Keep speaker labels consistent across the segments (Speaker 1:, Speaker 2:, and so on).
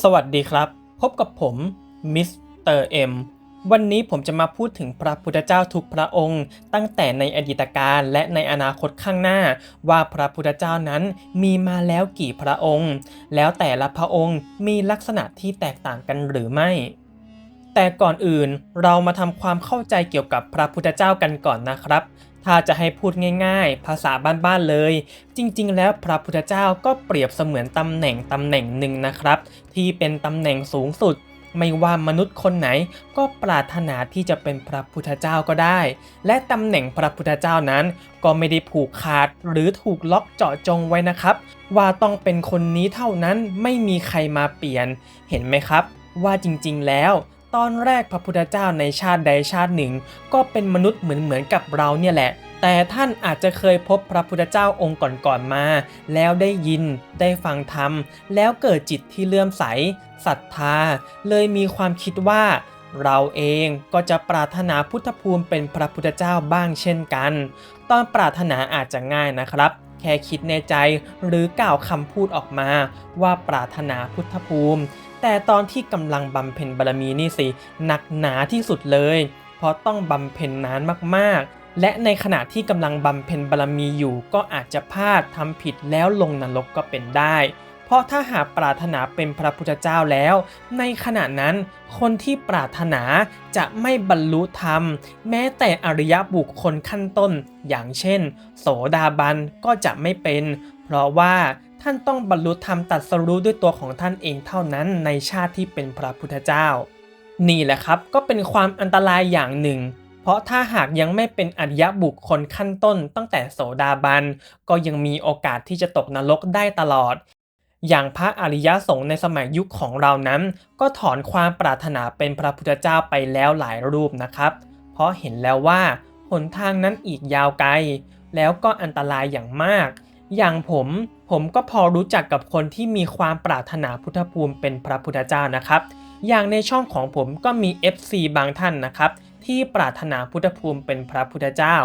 Speaker 1: สวัสดีครับ พบกับผมมิสเตอร์เอ็มวันนี้ผมจะมาพูดถึงพระพุทธเจ้าทุกพระองค์ ตั้งแต่ในอดีตการและในอนาคตข้างหน้า ว่าพระพุทธเจ้านั้นมีมาแล้วกี่พระองค์ แล้วแต่ละพระองค์มีลักษณะที่แตกต่างกันหรือไม่ แต่ก่อนอื่นเรามาทำความเข้าใจเกี่ยวกับพระพุทธเจ้ากันก่อนนะครับ ถ้าจะให้พูดง่ายๆ ภาษาบ้านๆเลย จริงๆ แล้วพระพุทธเจ้าก็เปรียบเสมือนตำแหน่งตำแหน่งหนึ่งนะครับ ที่เป็นตำแหน่งสูงสุด ไม่ว่ามนุษย์คนไหนก็ปรารถนาที่จะเป็นพระพุทธเจ้าก็ได้ และตำแหน่งพระพุทธเจ้านั้น ก็ไม่ได้ผูกขาดหรือถูกล็อกเจาะจงไว้นะครับ ว่าต้องเป็นคนนี้เท่านั้นไม่มีใครมาเปลี่ยน เห็นไหมครับ ว่าจริงๆแล้ว ตอนแรกพระพุทธเจ้าในชาติใดชาติหนึ่ง ก็เป็นมนุษย์เหมือนเหมือนๆกับเราเนี่ยแหละ แต่ท่านอาจจะเคยพบพระพุทธเจ้าองค์ก่อนๆมา แล้วได้ยินได้ฟังธรรม แล้วเกิดจิตที่เลื่อมใสศรัทธา เลยมีความคิดว่าเราเองก็จะปรารถนาพุทธภูมิเป็นพระพุทธเจ้าบ้างเช่นกัน ตอนปรารถนาอาจจะง่ายนะครับ แค่คิดในใจหรือกล่าวคำพูดออกมาว่าปรารถนาพุทธภูมิ แต่ตอนที่กำลังบำเพ็ญบารมีนี่สิหนักหนาที่สุดเลย เพราะต้องบำเพ็ญนานมากๆ และในขณะที่กำลังบำเพ็ญบารมีอยู่ก็อาจจะพลาดทำผิดแล้วลงนรกก็เป็นได้ เพราะถ้าหากปรารถนาเป็นพระพุทธเจ้าแล้ว ในขณะนั้นคนที่ปรารถนาจะไม่บรรลุธรรม แม้แต่อริยบุคคลขั้นต้น อย่างเช่น โสดาบันก็จะไม่เป็น เพราะว่า ท่านต้องบรรลุธรรมตรัสรู้ด้วยตัวของท่านเองเท่านั้นในชาติที่เป็นพระพุทธเจ้า นี่แหละครับก็เป็นความอันตรายอย่างหนึ่ง เพราะถ้าหากยังไม่เป็นอริยบุคคลขั้นต้นตั้งแต่โสดาบัน ก็ยังมีโอกาสที่จะตกนรกได้ตลอด อย่างพระอริยสงฆ์ในสมัยยุคของเรานั้น ก็ถอนความปรารถนาเป็นพระพุทธเจ้าไปแล้วหลายรูปนะครับ เพราะเห็นแล้วว่าหนทางนั้นอีกยาวไกล แล้วก็อันตรายอย่างมาก อย่างผม ผมก็พอรู้จักกับคนที่มีความปรารถนาพุทธภูมิเป็นพระพุทธเจ้านะครับ อย่างในช่องของผมก็มี FC บางท่านนะครับ ที่ปรารถนาพุทธภูมิเป็นพระพุทธเจ้า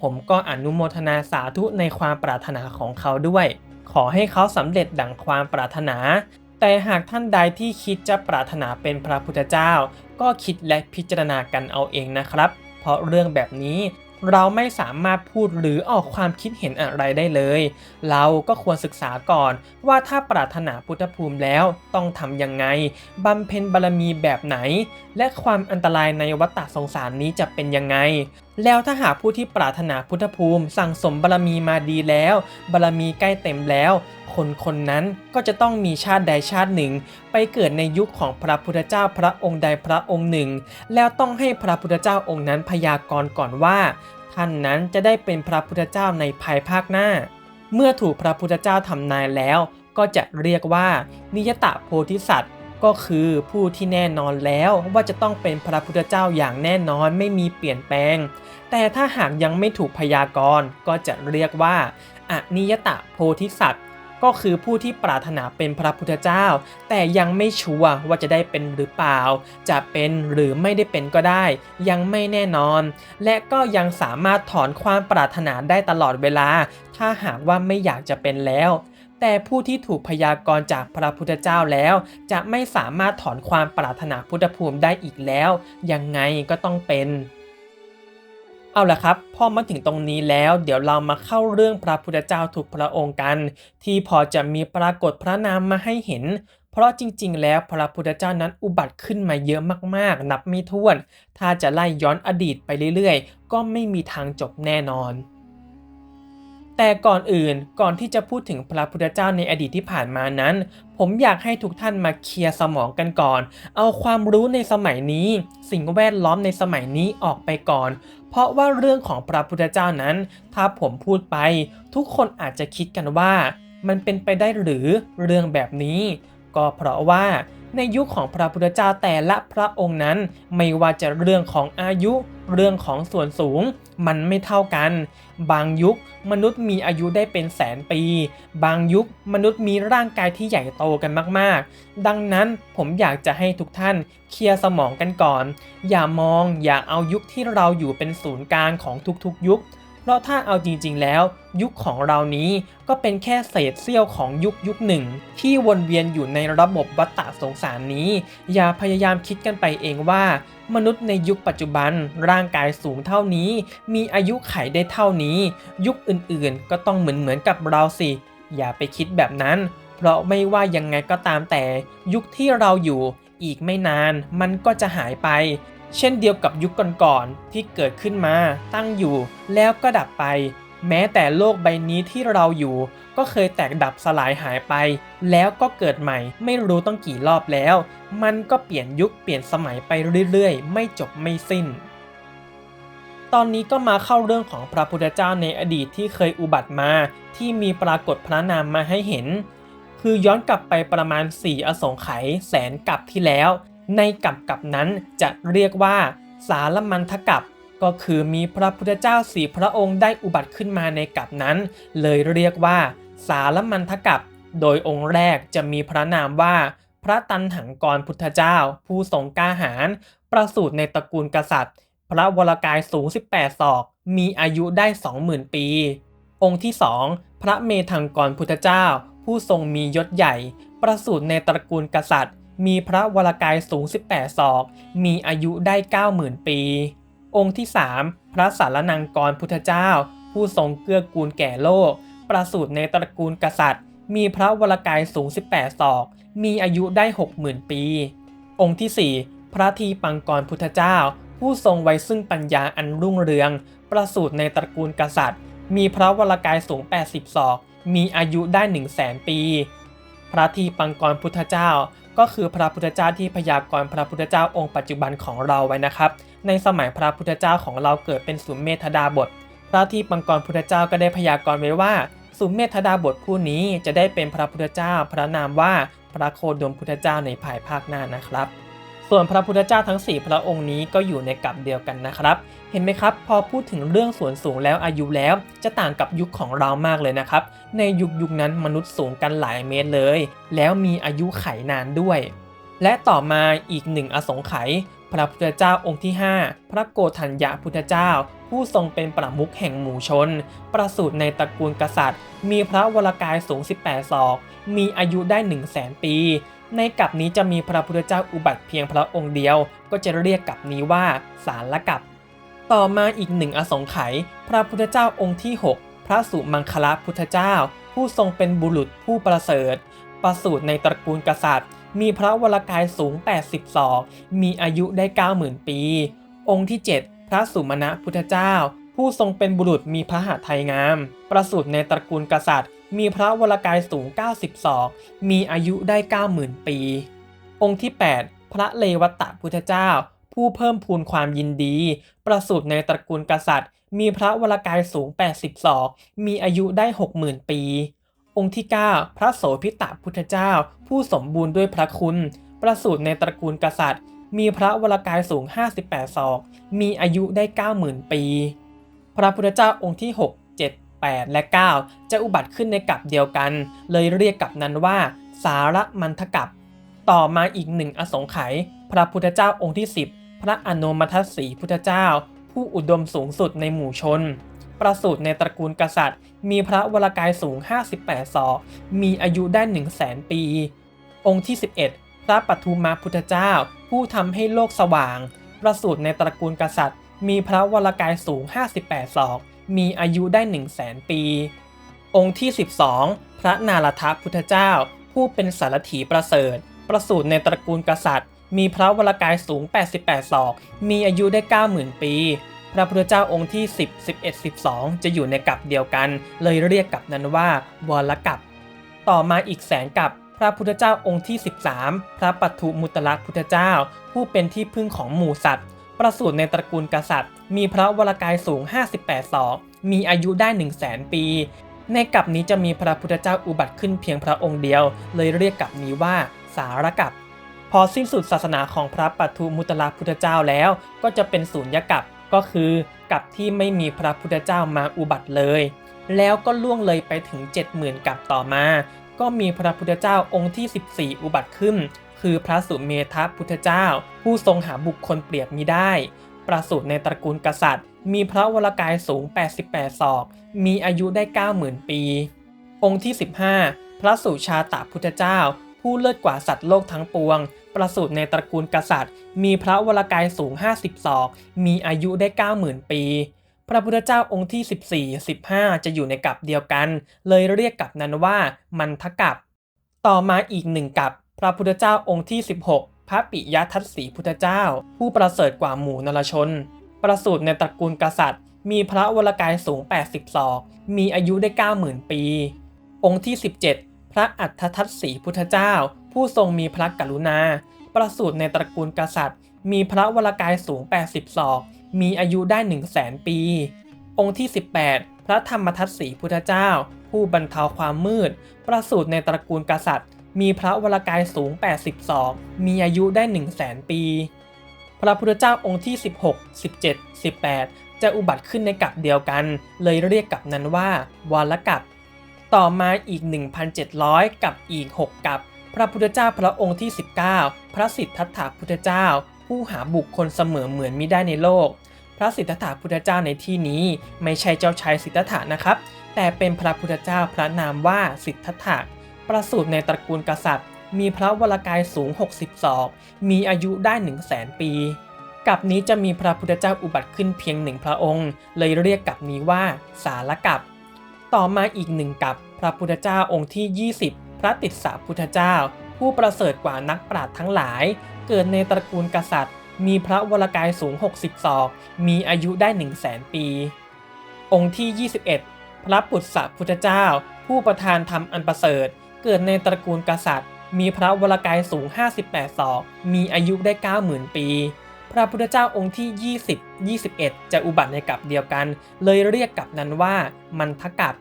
Speaker 1: ผมก็อนุโมทนาสาธุในความปรารถนาของเขาด้วย ขอให้เขาสำเร็จดังความปรารถนา แต่หากท่านใดที่คิดจะปรารถนาเป็นพระพุทธเจ้า ก็คิดและพิจารณากันเอาเองนะครับ เพราะเรื่องแบบนี้ เราไม่สามารถพูดหรือออกความคิดเห็นอะไรได้เลย เราก็ควรศึกษาก่อนว่าถ้าปรารถนาพุทธภูมิแล้วต้องทำยังไงบำเพ็ญบารมีแบบไหน และความอันตรายในวัฏฏะสงสารนี้จะเป็นยังไง แล้วถ้าหากผู้ที่ปรารถนาพุทธภูมิ สั่งสมบารมีมาดีแล้ว บารมีใกล้เต็มแล้ว คนคนนั้นก็จะต้องมีชาติใดชาติหนึ่ง ไปเกิดในยุคของพระพุทธเจ้าพระองค์ใดพระองค์หนึ่ง แล้วต้องให้พระพุทธเจ้าองค์นั้นพยากรณ์ก่อนว่า ท่านนั้นจะได้เป็นพระพุทธเจ้าในภายภาคหน้า เมื่อถูกพระพุทธเจ้าทำนายแล้ว ก็จะเรียกว่า นิยตะโพธิสัตว์ก็คือผู้ที่แน่นอนแล้วว่าจะต้องเป็นพระพุทธเจ้าอย่างแน่นอนไม่มีเปลี่ยนแปลง แต่ถ้าหากยังไม่ถูกพยากรณ์ก็จะเรียกว่าอนิยตะโพธิสัตว์ ก็คือผู้ที่ปรารถนาเป็นพระพุทธเจ้า แต่ยังไม่ชัวร์ว่าจะได้เป็นหรือเปล่า จะเป็นหรือไม่ได้เป็นก็ได้ ยังไม่แน่นอน และก็ยังสามารถถอนความปรารถนาได้ตลอดเวลา ถ้าหากว่าไม่อยากจะเป็นแล้วแต่ผู้ที่ถูกพยากรณ์จากพระพุทธเจ้าแล้ว จะไม่สามารถถอนความปรารถนาพุทธภูมิได้อีกแล้ว ยังไงก็ต้องเป็น เอาละครับพอมาถึงตรงนี้แล้วเดี๋ยวเรามาเข้าเรื่องพระพุทธเจ้าทุกพระองค์กัน ที่พอจะมีปรากฏพระนามมาให้เห็น เพราะจริงๆ แล้วพระพุทธเจ้านั้นอุบัติขึ้นมาเยอะมากๆ นับไม่ถ้วน ถ้าจะไล่ย้อนอดีตไปเรื่อยๆ ก็ไม่มีทางจบแน่นอน แต่ก่อนอื่นก่อนที่จะพูดถึงพระพุทธเจ้าในอดีตที่ผ่านมานั้น ผมอยากให้ทุกท่านมาเคลียร์สมองกันก่อน เอาความรู้ในสมัยนี้ สิ่งแวดล้อมในสมัยนี้ออกไปก่อน เพราะว่าเรื่องของพระพุทธเจ้านั้น ถ้าผมพูดไป ทุกคนอาจจะคิดกันว่า มันเป็นไปได้หรือเรื่องแบบนี้ ก็เพราะว่า ในยุคของพระพุทธเจ้าแต่ละพระองค์นั้น ไม่ว่าจะเรื่องของอายุ เรื่องของส่วนสูง มันไม่เท่ากัน บางยุคมนุษย์มีอายุได้เป็นแสนปี บางยุคมนุษย์มีร่างกายที่ใหญ่โตกันมากๆ ดังนั้นผมอยากจะให้ทุกท่านเคลียร์สมองกันก่อน อย่ามองอย่าเอายุคที่เราอยู่เป็นศูนย์กลางของทุกๆยุค เพเพราะถ้าเอาจริงๆแล้ว ยุคของเรานี้ก็เป็นแค่เศษเสี้ยวของยุคยุคหนึ่ง ที่วนเวียนอยู่ในระบบวัฏฏะสงสารนี้ อย่าพยายามคิดกันไปเองว่า มนุษย์ในยุคปัจจุบันร่างกายสูงเท่านี้ มีอายุไขได้เท่านี้ ยุคอื่นๆ ก็ต้องเหมือนเหมือนกับเราสิ อย่าไปคิดแบบนั้น เพราะไม่ว่ายังไงก็ตามแต่ ยุคที่เราอยู่อีกไม่นานมันก็จะหายไป เช่นเดียวกับยุคก่อนๆที่เกิดขึ้นมาตั้งอยู่แล้วก็ดับไป แม้แต่โลกใบนี้ที่เราอยู่ ก็เคยแตกดับสลายหายไป แล้วก็เกิดใหม่ไม่รู้ต้องกี่รอบแล้ว มันก็เปลี่ยนยุคเปลี่ยนสมัยไปเรื่อยๆ ไม่จบไม่สิ้น ตอนนี้ก็มาเข้าเรื่องของพระพุทธเจ้าในอดีตที่เคยอุบัติมา ที่มีปรากฏพระนามมาให้เห็น คือย้อนกลับไปประมาณ 4 อสงไขยแสนกับที่แล้ว ในกับกับนั้นจะเรียกว่า สารมันทกับ ก็คือมีพระพุทธเจ้าสี่พระองค์ได้อุบัติขึ้นมาในกับนั้น เลยเรียกว่า สารมันทกับ โดยองค์แรกจะมีพระนามว่า พระตันหังกรพุทธเจ้า ผู้ทรงกล้าหาญประสูติในตระกูลกษัตริย์ พระวรกายสูง 18 ศอก มีอายุได้ 20,000 ปี องค์ที่ 2 พระเมธังกรพุทธเจ้า ผู้ทรงมียศใหญ่ ประสูติในตระกูลกษัตริย์ มีพระวรกายสูง 18 ศอก มีอายุได้ 90,000 ปี องค์ที่ 3 พระสารนังกรพุทธเจ้า ผู้ทรงเกื้อกูลแก่โลก ประสูติในตระกูลกษัตริย์ มีพระวรกายสูง 18 ศอก มีอายุได้ 60,000 ปี องค์ที่ 4 พระทีปังกรพุทธเจ้า ผู้ทรงไว้ซึ่งปัญญาอันรุ่งเรือง ประสูติในตระกูลกษัตริย์ มีพระวรกายสูง 80 ศอก มีอายุได้ 1 0 0 0 0แสนปี พระทีปังกรพุทธเจ้า ก็คือพระพุทธเจ้าที่พยากรณ์พระพุทธเจ้าองค์ปัจจุบันของเราไว้นะครับ ในสมัยพระพุทธเจ้าของเราเกิดเป็นสุมเมธดาบท พระที่ปังกรพุทธเจ้าก็ได้พยากรณ์ไว้ว่า สุมเมธดาบทผู้นี้จะได้เป็นพระพุทธเจ้า พระนามว่าพระโคดมพุทธเจ้าในภายภาคหน้านะครับ ส่วนพระพุทธเจ้าทั้ง 4 พระองค์นี้ก็อยู่ในกับเดียวกันนะครับ เห็นไหมครับ พอพูดถึงเรื่องส่วนสูงแล้วอายุแล้ว จะต่างกับยุคของเรามากเลยนะครับ ในยุคยุคนั้นมนุษย์สูงกันหลายเมตรเลย แล้วมีอายุไขนานด้วย และต่อมาอีกหนึ่งอสงไขยพระพุทธเจ้าองค์ที่ 5 พระโกฏัญญาพุทธเจ้า ผู้ทรงเป็นประมุขแห่งหมู่ชน ประสูติในตระกูลกษัตริย์ มีพระวรกายสูง 18 ศอก มีอายุได้ 1 0 0 0 0แสนปี ในกับนี้จะมีพระพุทธเจ้าอุบัติเพียงพระองค์เดียว ก็จะเรียกกับนี้ว่าสารละกับ ต่อมาอีกหนึ่งอสงไขยพระพุทธเจ้าองค์ที่ 6 พระสุมังคละพุทธเจ้า ผู้ทรงเป็นบุรุษผู้ประเสริฐ ประสูติในตระกูลกษัตริย์ มีพระวรกายสูง 80ศอกมีอายุได้ 90,000 ปี องค์ที่ 7 พระสุมาณะพุทธเจ้า ผู้ทรงเป็นบุรุษมีพระหัตถ์ไทยงาม ประสูติในตระกูลกษัตริย์ มีพระวรกายสูง 90ศอกมีอายุได้ 90,000 ปี องค์ที่ 8 พระเลวัตตพุทธเจ้า ผู้เพิ่มพูนความยินดี ประสูติในตระกูลกษัตริย์ มีพระวรกายสูง 80ศอกมีอายุได้ 60,000 ปี องค์ที่ 9 พระโสพิตะพุทธเจ้า ผู้สมบูรณ์ด้วยพระคุณ ประสูติในตระกูลกษัตริย์ มีพระวรกายสูง 58ศอกมีอายุได้ 90,000 ปี พระพุทธเจ้าองค์ที่ 6 8 และ 9 จะอุบัติขึ้นในกับเดียวกัน เลยเรียกกับนั้นว่า สารมันทกับ ต่อมาอีกหนึ่งอสงไขยพระพุทธเจ้าองค์ที่ 10 พระอนุมัติสีพุทธเจ้า ผู้อุดมสูงสุดในหมู่ชน ประสูติในตระกูลกษัตริย์ มีพระวรกายสูง 58 ศอก มีอายุได้ 1 0 0 0 0แสนปี องค์ที่ 11 พระปทุมาพุทธเจ้า ผู้ทำให้โลกสว่าง ประสูติในตระกูลกษัตริย์ มีพระวรกายสูง 58 ศอก มีอายุได้ 1 0 0 0 0แสนปี องค์ที่ 12 พระนารทพุทธเจ้า ผู้เป็นสารถีประเสริฐ ประสูติในตระกูลกษัตริย์ มีพระวรกายสูง 88 ศอก มีอายุได้ 90,000 ปี พระพุทธเจ้าองค์ที่ 10 11 12 จะอยู่ในกับเดียวกัน เลยเรียกกับนั้นว่าวรกับ ต่อมาอีกแสนกับพระพุทธเจ้าองค์ที่ 13 พระปัทุมุตละพุทธเจ้า ผู้เป็นที่พึ่งของหมู่สัตว์ ประสูติในตระกูลกษัตริย์ มีพระวรกายสูง 58ศอก มีอายุได้ 1 0 0 0 0แสนปี ในกับนี้จะมีพระพุทธเจ้าอุบัติขึ้นเพียงพระองค์เดียว เลยเรียกกับนี้ว่าสารกับ พอสิ้นสุดศาสนาของพระปัทุมุตละพุทธเจ้าแล้ว ก็จะเป็นศูนยกับก็คือกับที่ไม่มีพระพุทธเจ้ามาอุบัติเลย แล้วก็ล่วงเลยไปถึง 70,000กับต่อมา ก็มีพระพุทธเจ้าองค์ที่ 14 อุบัติขึ้น คือพระสุเมธพุทธเจ้า ผู้ทรงหาบุคคลเปรียบมิได้ ประสูติในตระกูลกษัตริย์ มีพระวรากายสูง 88 ศอก มีอายุได้ 90,000 ปี องค์ที่ 15 พระสุชาตะพุทธเจ้า ผู้เลิศกว่าสัตว์โลกทั้งปวง ประสูติในตระกูลกษัตริย์ มีพระวรากายสูง 50 ศอก มีอายุได้ 90,000 ปีพระพุทธเจ้าองค์ที่ 14 15 จะอยู่ในกับเดียวกัน เลยเรียกกับนั้นว่ามันทกับ ต่อมาอีกหนึ่งกับ พระพุทธเจ้าองค์ที่ 16 พระปิยทัตสีพุทธเจ้า ผู้ประเสริฐกว่าหมู่นรชน ประสูติในตระกูลกษัตริย์ มีพระวรกายสูง 80 ศอก มีอายุได้ 90,000 ปี องค์ที่ 17 พระอัฏฐทัตสีพุทธเจ้า ผู้ทรงมีพระกรุณา ประสูติในตระกูลกษัตริย์ มีพระวรกายสูง 80 ศอก มีอายุได้ 1 0 0 0 0แสนปี องค์ที่ 18 พระธรรมทัตสีพุทธเจ้า ผู้บรรเทาความมืด ประสูติในตระกูลกษัตริย์ มีพระวรากายสูง 80ศอก มีอายุได้ 1 0 0 0 0แสนปี พระพุทธเจ้าองค์ที่ 16 17 18 จะอุบัติขึ้นในกับเดียวกัน เลยเรียกกับนั้นว่าวาลกับ ต่อมาอีก 1,700 กับอีก 6 กับ พระพุทธเจ้าพระองค์ที่ 19 พระสิทธัตถะพุทธเจ้า ผู้หาบุคคลเสมอเหมือนมิได้ในโลก พระสิทธัตถะพุทธเจ้าในที่นี้ ไม่ใช่เจ้าชายสิทธัตถะนะครับ แต่เป็นพระพุทธเจ้าพระนามว่าสิทธัตถะ ประสูติในตระกูลกษัตริย์ มีพระวรากายสูง 60 ศอก มีอายุได้ 1 0 0 0 0แสนปี กับนี้จะมีพระพุทธเจ้าอุบัติขึ้นเพียงหนึ่งพระองค์ เลยเรียกกับนี้ว่าสารกับ ต่อมาอีกหนึ่งกับพระพุทธเจ้าองค์ที่ 20 พระติสสะพุทธเจ้า ผู้ประเสริฐกว่านักปราชญ์ทั้งหลาย เกิดในตระกูลกษัตริย์ มีพระวรากายสูง 60 ศอก มีอายุได้1 0 0 0 0แสนปี องค์ที่ 21 พระปุตสะพุทธเจ้า ผู้ประทานธรรมอันประเสริฐ เกิดในตระกูลกษัตริย์ มีพระวรากายสูง 58 ศอก มีอายุได้ 90,000 ปี พระพุทธเจ้าองค์ที่ 20 21 จะอุบัติในกับเดียวกัน เลยเรียกกับนั้นว่ามันทกับ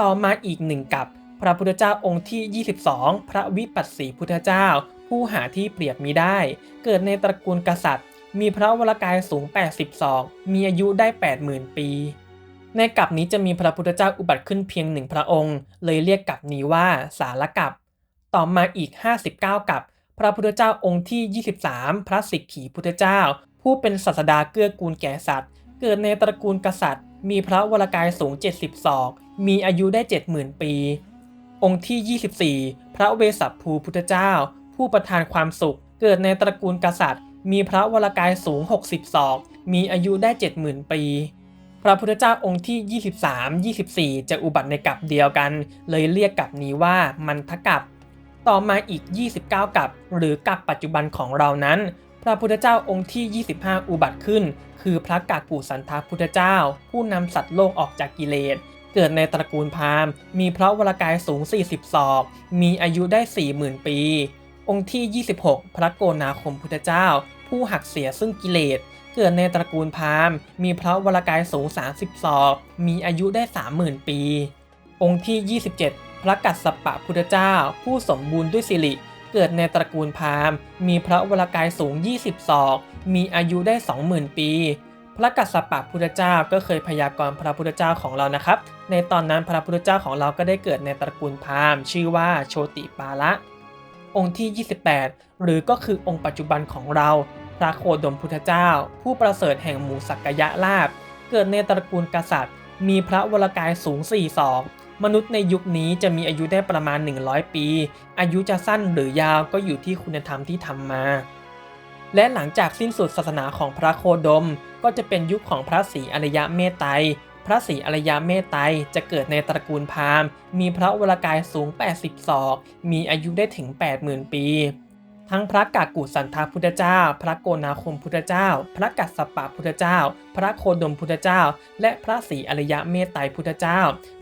Speaker 1: ต่อมาอีกหนึ่งกับ พระพุทธเจ้าองค์ที่ 22 พระวิปัสสีพุทธเจ้า ผู้หาที่เปรียบมิได้ เกิดในตระกูลกษัตริย์ มีพระวรากายสูง 80 ศอก มีอายุได้ 80,000 ปี ในกับนี้จะมีพระพุทธเจ้าอุบัติขึ้นเพียงหนึ่งพระองค์ เลยเรียกกับนี้ว่าสารกับ ต่อมาอีก 59กับ พระพุทธเจ้าองค์ที่ 23 พระสิกขีพุทธเจ้า ผู้เป็นศาสดาเกื้อกูลแก่สัตว์ เกิดในตระกูลกษัตริย์ มีพระวรากายสูง 70ศอก มีอายุได้ 70,000 ปี องค์ที่ 24 พระเวสสัพภูพุทธเจ้า ผู้ประทานความสุข เกิดในตระกูลกษัตริย์ มีพระวรากายสูง 60ศอก มีอายุได้ 70,000 ปี พระพุทธเจ้าองค์ที่ 23 24 จะอุบัติในกับเดียวกัน เลยเรียกกับนี้ว่ามันทกับต่อมาอีก 29 กับ หรือกับปัจจุบันของเรานั้น พระพุทธเจ้าองค์ที่ 25 อุบัติขึ้น คือพระกากุสันทพุทธเจ้า ผู้นำสัตว์โลกออกจากกิเลส เกิดในตระกูลพราหมณ์ มีพระวรากายสูง 40 ศอก มีอายุได้ 40,000 ปี องค์ที่ 26 พระโกนาคมพุทธเจ้า ผู้หักเสียซึ่งกิเลส เกิดในตระกูลพราหมณ์ มีพระวรากายสูง 30 ศอก มีอายุได้ 30,000 ปี องค์ที่ 27 พระกัสสปะพุทธเจ้า ผู้สมบูรณ์ด้วยสิริ เกิดในตระกูลพราหมณ์ มีพระวรากายสูง 20 ศอก มีอายุได้ 20,000 ปี พระกัสสปะพุทธเจ้าก็เคยพยากรณ์พระพุทธเจ้าของเรานะครับ ในตอนนั้นพระพุทธเจ้าของเราก็ได้เกิดในตระกูลพราหมณ์ ชื่อว่าโชติปาละองค์ที่ 28 หรือก็คือองค์ปัจจุบันของเรา พระโคดมพุทธเจ้า ผู้ประเสริฐแห่งหมู่สักยะลาบ เกิดในตระกูลกษัตริย์ มีพระวรกายสูง4ศอกมนุษย์ในยุคนี้จะมีอายุได้ประมาณ 100 ปี อายุจะสั้นหรือยาวก็อยู่ที่คุณธรรมที่ทำมา และหลังจากสิ้นสุดศาสนาของพระโคดม ก็จะเป็นยุคของพระศรีอริยะเมตไตรพระศรีอริยะเมตไตรจะเกิดในตระกูลพราหมณ์ มีพระวรากายสูง 80 ศอก มีอายุได้ถึง 80,000 ปี ทั้งพระกากุสันทาพุทธเจ้า พระโกนาคมพุทธเจ้า พระกัสสปะพุทธเจ้า พระโคดมพุทธเจ้า และพระศรีอริยะเมตไตรพุทธเจ้า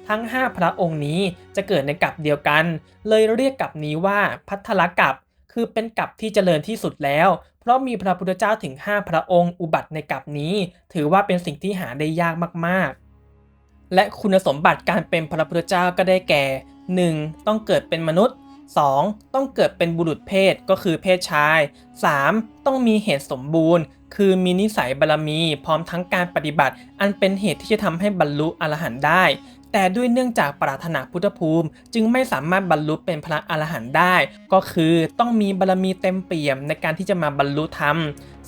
Speaker 1: ทั้ง 5 พระองค์นี้จะเกิดในกับเดียวกัน เลยเรียกกับนี้ว่าพัทธลกับคือเป็นกับที่เจริญที่สุดแล้ว เพราะมีพระพุทธเจ้าถึง 5 พระองค์อุบัติในกับนี้ ถือว่าเป็นสิ่งที่หาได้ยากมากๆ และคุณสมบัติการเป็นพระพุทธเจ้าก็ได้แก่ 1. ต้องเกิดเป็นมนุษย์ 2. ต้องเกิดเป็นบุรุษเพศก็คือเพศชาย 3. ต้องมีเหตุสมบูรณ์ คือมีนิสัยบารมี พร้อมทั้งการปฏิบัติ อันเป็นเหตุที่จะทำให้บรรลุอรหันต์ได้ แต่ด้วยเนื่องจากปรารถนาพุทธภูมิ จึงไม่สามารถบรรลุเป็นพระอรหันต์ได้ ก็คือต้องมีบารมีเต็มเปี่ยมในการที่จะมาบรรลุธรรม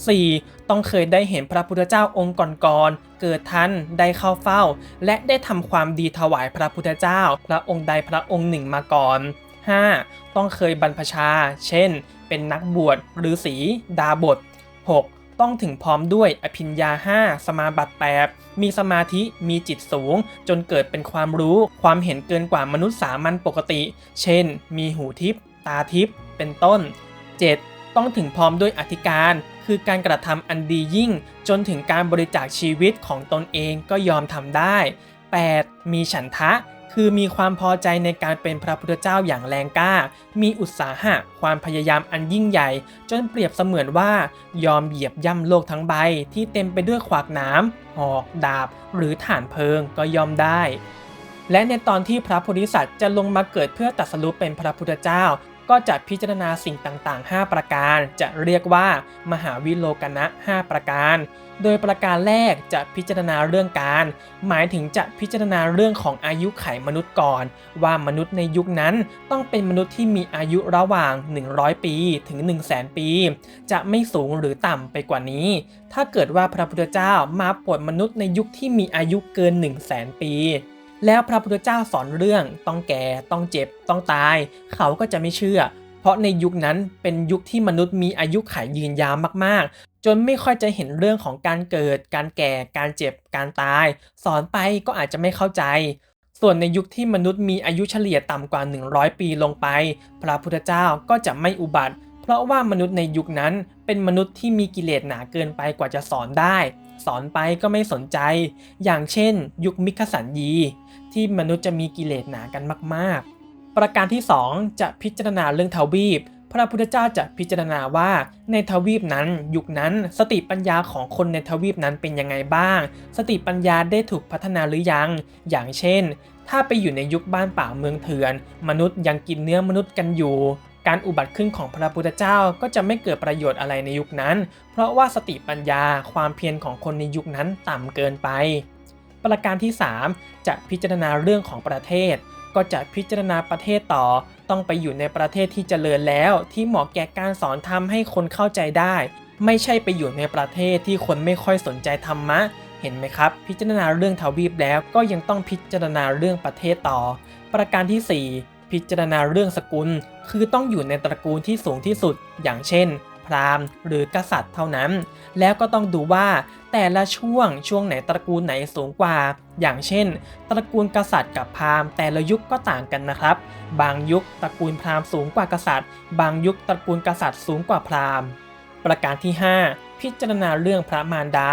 Speaker 1: 4. ต้องเคยได้เห็นพระพุทธเจ้าองค์ก่อนๆเกิดทันได้เข้าเฝ้า และได้ทำความดีถวายพระพุทธเจ้า พระองค์ใดพระองค์หนึ่งมาก่อน 5. ต้องเคยบรรพชา เช่น เป็นนักบวชฤาษีดาบท 6. ต้องถึงพร้อมด้วยอภิญญา 5 สมาบัติ8มีสมาธิมีจิตสูง จนเกิดเป็นความรู้ ความเห็นเกินกว่ามนุษย์สามัญปกติ เช่น มีหูทิพตาทิพเป็นต้น 7. ต้องถึงพร้อมด้วยอธิการ คือการกระทำอันดียิ่ง จนถึงการบริจาคชีวิตของตนเองก็ยอมทำได้ 8. มีฉันทะ คือมีความพอใจในการเป็นพระพุทธเจ้าอย่างแรงกล้า มีอุตสาหะ ความพยายามอันยิ่งใหญ่ จนเปรียบเสมือนว่ายอมเหยียบย่ำโลกทั้งใบ ที่เต็มไปด้วยขวากน้ำหอกดาบ หรือฐานเพลิงก็ยอมได้และในตอนที่พระโพธิสัตว์จะลงมาเกิดเพื่อตัดสรุปเป็นพระพุทธเจ้า ก็จะพิจารณาสิ่งต่างๆ 5 ประการ จะเรียกว่า มหาวิโลกนะ 5 ประการ โดยประการแรกจะพิจารณาเรื่องการ หมายถึงจะพิจารณาเรื่องของอายุไขมนุษย์ก่อน ว่ามนุษย์ในยุคนั้นต้องเป็นมนุษย์ที่มีอายุระหว่าง 100 ปีถึง 1 0 0 0 0แสนปี จะไม่สูงหรือต่ำไปกว่านี้ ถ้าเกิดว่าพระพุทธเจ้ามาปวดมนุษย์ในยุคที่มีอายุเกิน 1 0 0 0 0แสนปี แล้วพระพุทธเจ้าสอนเรื่องต้องแก่ต้องเจ็บต้องตาย เขาก็จะไม่เชื่อ เพราะในยุคนั้นเป็นยุคที่มนุษย์มีอายุขัยยืนยาวมากๆ จนไม่ค่อยจะเห็นเรื่องของการเกิด การแก่ การเจ็บ การตาย สอนไปก็อาจจะไม่เข้าใจ ส่วนในยุคที่มนุษย์มีอายุเฉลี่ยต่ำกว่า 100 ปีลงไป พระพุทธเจ้าก็จะไม่อุบัติ เพราะว่ามนุษย์ในยุคนั้นเป็นมนุษย์ที่มีกิเลสหนาเกินไปกว่าจะสอนได้ สอนไปก็ไม่สนใจ อย่างเช่น ยุคมิคสันยี ที่มนุษย์จะมีกิเลสหนากันมาก ๆ ประการที่ 2 จะพิจารณาเรื่องทวีป พระพุทธเจ้าจะพิจารณาว่าในทวีปนั้น ยุคนั้นสติปัญญาของคนในทวีปนั้นเป็นยังไงบ้าง สติปัญญาได้ถูกพัฒนาหรือยัง อย่างเช่น ถ้าไปอยู่ในยุคบ้านป่าเมืองเถื่อน มนุษย์ยังกินเนื้อมนุษย์กันอยู่ การอุบัติขึ้นของพระพุทธเจ้าก็จะไม่เกิดประโยชน์อะไรในยุคนั้น เพราะว่าสติปัญญาความเพียรของคนในยุคนั้นต่ำเกินไป ประการที่ 3 จะพิจารณาเรื่องของประเทศ ก็จะพิจารณาประเทศต่อ ต้องไปอยู่ในประเทศที่เจริญแล้ว ที่เหมาะแก่การสอนธรรมให้คนเข้าใจได้ ไม่ใช่ไปอยู่ในประเทศที่คนไม่ค่อยสนใจธรรมะเห็นไหมครับ พิจารณาเรื่องทวีปแล้วก็ยังต้องพิจารณาเรื่องประเทศต่อ ประการที่ 4 พิจารณาเรื่องสกุล คือต้องอยู่ในตระกูลที่สูงที่สุด อย่างเช่น พราหมณ์ หรือกษัตริย์เท่านั้น แล้วก็ต้องดูว่าแต่ละช่วงช่วงไหนตระกูลไหนสูงกว่า อย่างเช่น ตระกูลกษัตริย์กับพราหมณ์แต่ละยุคก็ต่างกันนะครับ บางยุคตระกูลพราหมณ์สูงกว่ากษัตริย์ บางยุคตระกูลกษัตริย์สูงกว่าพราหมณ์ ประการที่ 5 พิจารณาเรื่องพระมารดา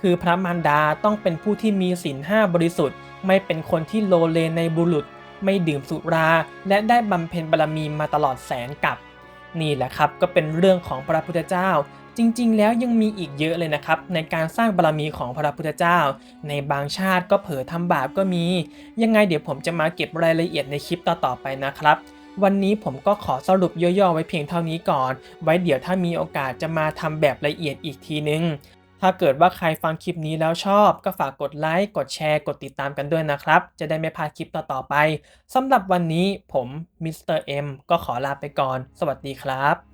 Speaker 1: คือพระมารดาต้องเป็นผู้ที่มีศีลห้าบริสุทธิ์ ไม่เป็นคนที่โลเลในบุรุษ ไม่ดื่มสุรา และได้บำเพ็ญบารมีมาตลอดแสนกับ นี่แหละครับก็เป็นเรื่องของพระพุทธเจ้า จริงๆ แล้วยังมีอีกเยอะเลยนะครับ ในการสร้างบารมีของพระพุทธเจ้า ในบางชาติก็เผลอทำบาปก็มี ยังไงเดี๋ยวผมจะมาเก็บรายละเอียดในคลิปต่อๆไปนะครับวันนี้ผมก็ขอสรุปย่อๆไว้เพียงเท่านี้ก่อน ไว้เดี๋ยวถ้ามีโอกาสจะมาทำแบบละเอียดอีกทีนึง ถ้าเกิดว่าใครฟังคลิปนี้แล้วชอบ ก็ฝากกดไลค์ กดแชร์ กดติดตามกันด้วยนะครับ จะได้ไม่พลาดคลิปต่อๆไปสำหรับวันนี้ผมมิสเตอร์เอ็มก็ขอลาไปก่อน สวัสดีครับ